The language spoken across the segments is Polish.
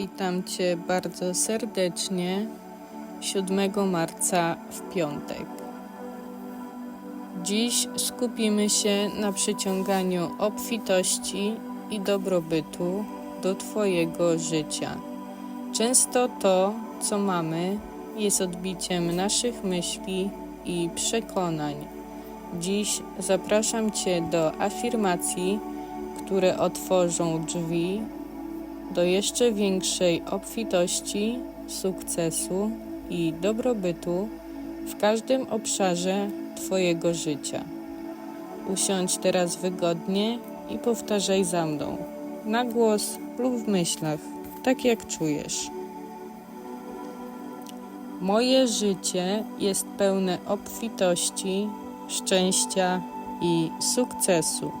Witam Cię bardzo serdecznie 7 marca w piątek. Dziś skupimy się na przyciąganiu obfitości i dobrobytu do Twojego życia. Często to, co mamy, jest odbiciem naszych myśli i przekonań. Dziś zapraszam Cię do afirmacji, które otworzą drzwi do jeszcze większej obfitości, sukcesu i dobrobytu w każdym obszarze Twojego życia. Usiądź teraz wygodnie i powtarzaj za mną, na głos lub w myślach, tak jak czujesz. Moje życie jest pełne obfitości, szczęścia i sukcesu.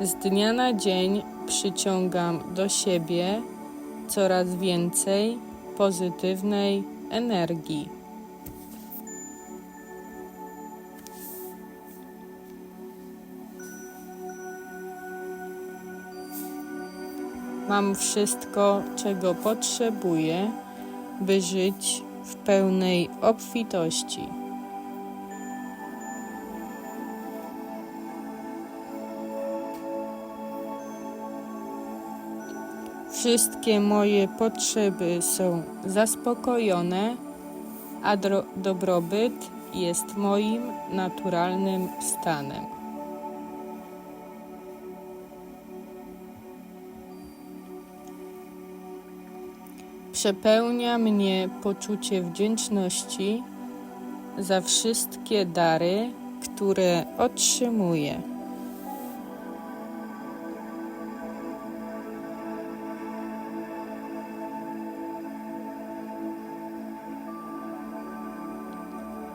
Z dnia na dzień przyciągam do siebie coraz więcej pozytywnej energii. Mam wszystko, czego potrzebuję, by żyć w pełnej obfitości. Wszystkie moje potrzeby są zaspokojone, a dobrobyt jest moim naturalnym stanem. Przepełnia mnie poczucie wdzięczności za wszystkie dary, które otrzymuję.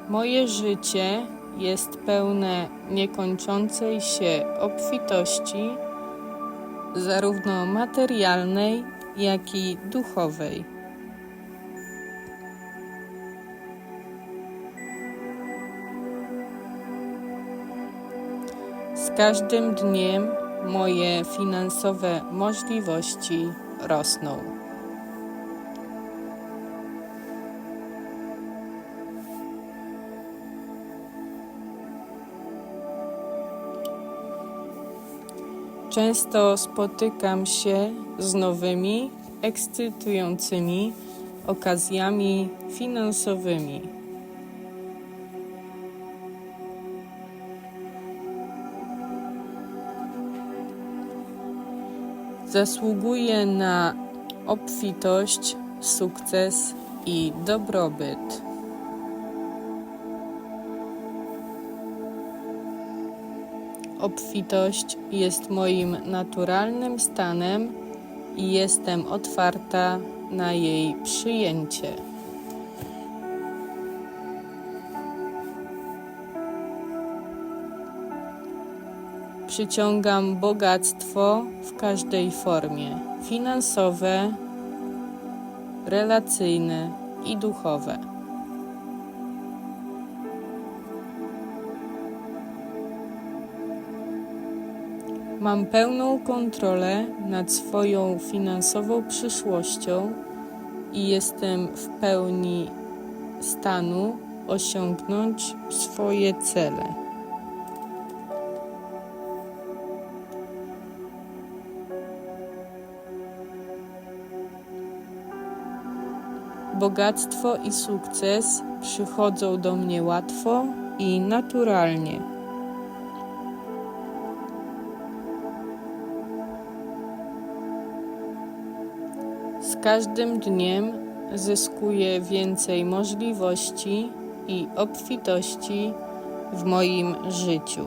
Moje życie jest pełne niekończącej się obfitości, zarówno materialnej, jak i duchowej. Z każdym dniem moje finansowe możliwości rosną. Często spotykam się z nowymi, ekscytującymi okazjami finansowymi. Zasługuję na obfitość, sukces i dobrobyt. Obfitość jest moim naturalnym stanem i jestem otwarta na jej przyjęcie. Przyciągam bogactwo w każdej formie finansowe, relacyjne i duchowe. Mam pełną kontrolę nad swoją finansową przyszłością i jestem w pełni stanu osiągnąć swoje cele. Bogactwo i sukces przychodzą do mnie łatwo i naturalnie. Każdym dniem zyskuję więcej możliwości i obfitości w moim życiu.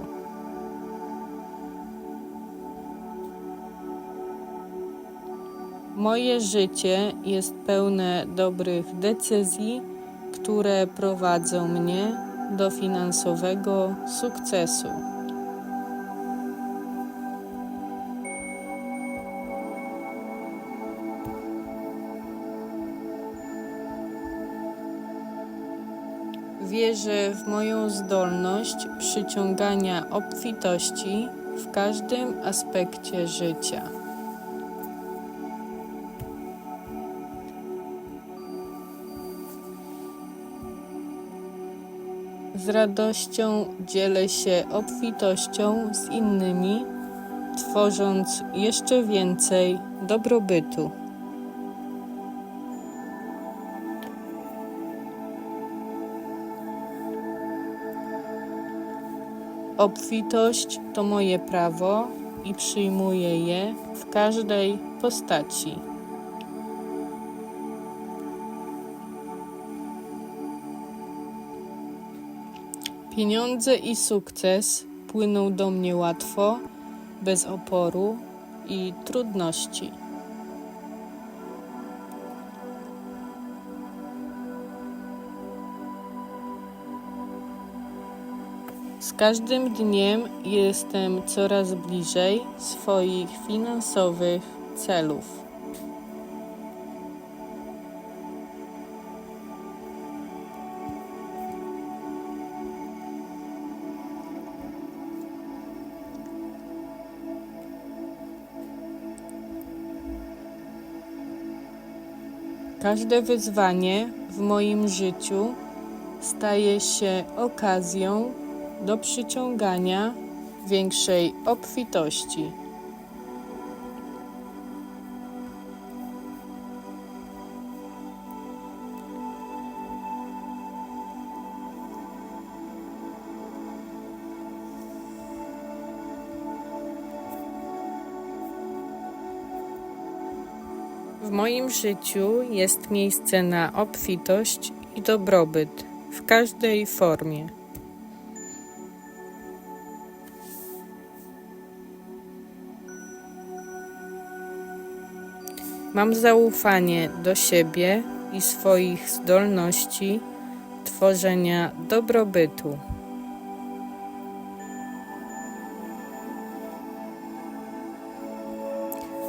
Moje życie jest pełne dobrych decyzji, które prowadzą mnie do finansowego sukcesu. Wierzę w moją zdolność przyciągania obfitości w każdym aspekcie życia. Z radością dzielę się obfitością z innymi, tworząc jeszcze więcej dobrobytu. Obfitość to moje prawo i przyjmuję je w każdej postaci. Pieniądze i sukces płyną do mnie łatwo, bez oporu i trudności. Każdym dniem jestem coraz bliżej swoich finansowych celów. Każde wyzwanie w moim życiu staje się okazją do przyciągania większej obfitości. W moim życiu jest miejsce na obfitość i dobrobyt w każdej formie. Mam zaufanie do siebie i swoich zdolności tworzenia dobrobytu.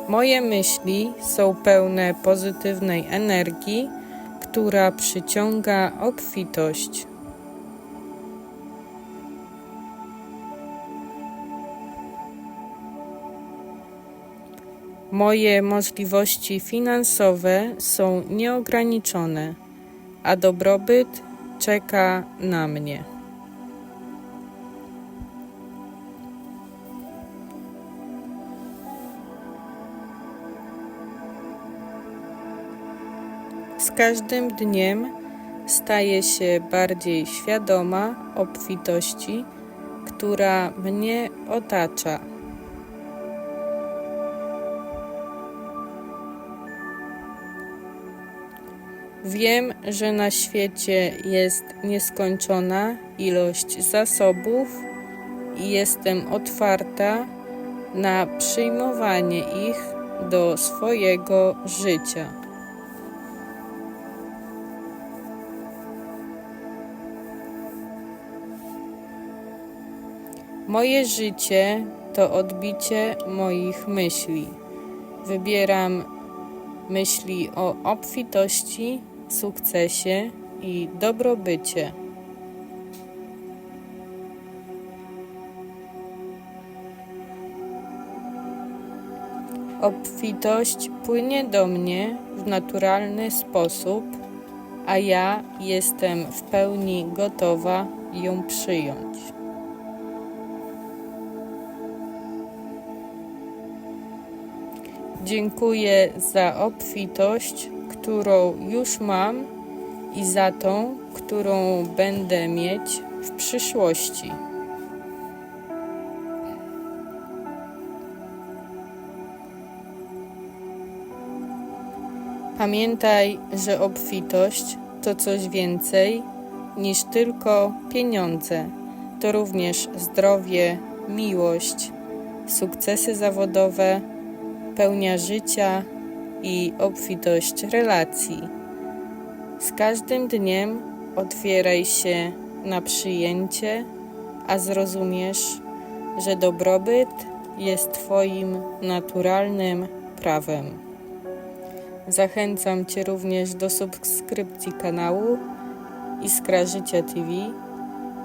Moje myśli są pełne pozytywnej energii, która przyciąga obfitość. Moje możliwości finansowe są nieograniczone, a dobrobyt czeka na mnie. Z każdym dniem staję się bardziej świadoma obfitości, która mnie otacza. Wiem, że na świecie jest nieskończona ilość zasobów i jestem otwarta na przyjmowanie ich do swojego życia. Moje życie to odbicie moich myśli. Wybieram myśli o obfitości, sukcesie i dobrobycie. Obfitość płynie do mnie w naturalny sposób, a ja jestem w pełni gotowa ją przyjąć. Dziękuję za obfitość, którą już mam i za tą, którą będę mieć w przyszłości. Pamiętaj, że obfitość to coś więcej niż tylko pieniądze. To również zdrowie, miłość, sukcesy zawodowe, pełnia życia i obfitość relacji. Z każdym dniem otwieraj się na przyjęcie, a zrozumiesz, że dobrobyt jest Twoim naturalnym prawem. Zachęcam Cię również do subskrypcji kanału Iskra Życia TV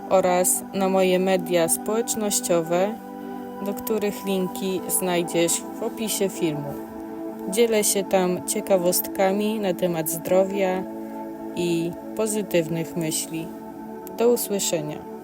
oraz na moje media społecznościowe, do których linki znajdziesz w opisie filmu. Dzielę się tam ciekawostkami na temat zdrowia i pozytywnych myśli. Do usłyszenia.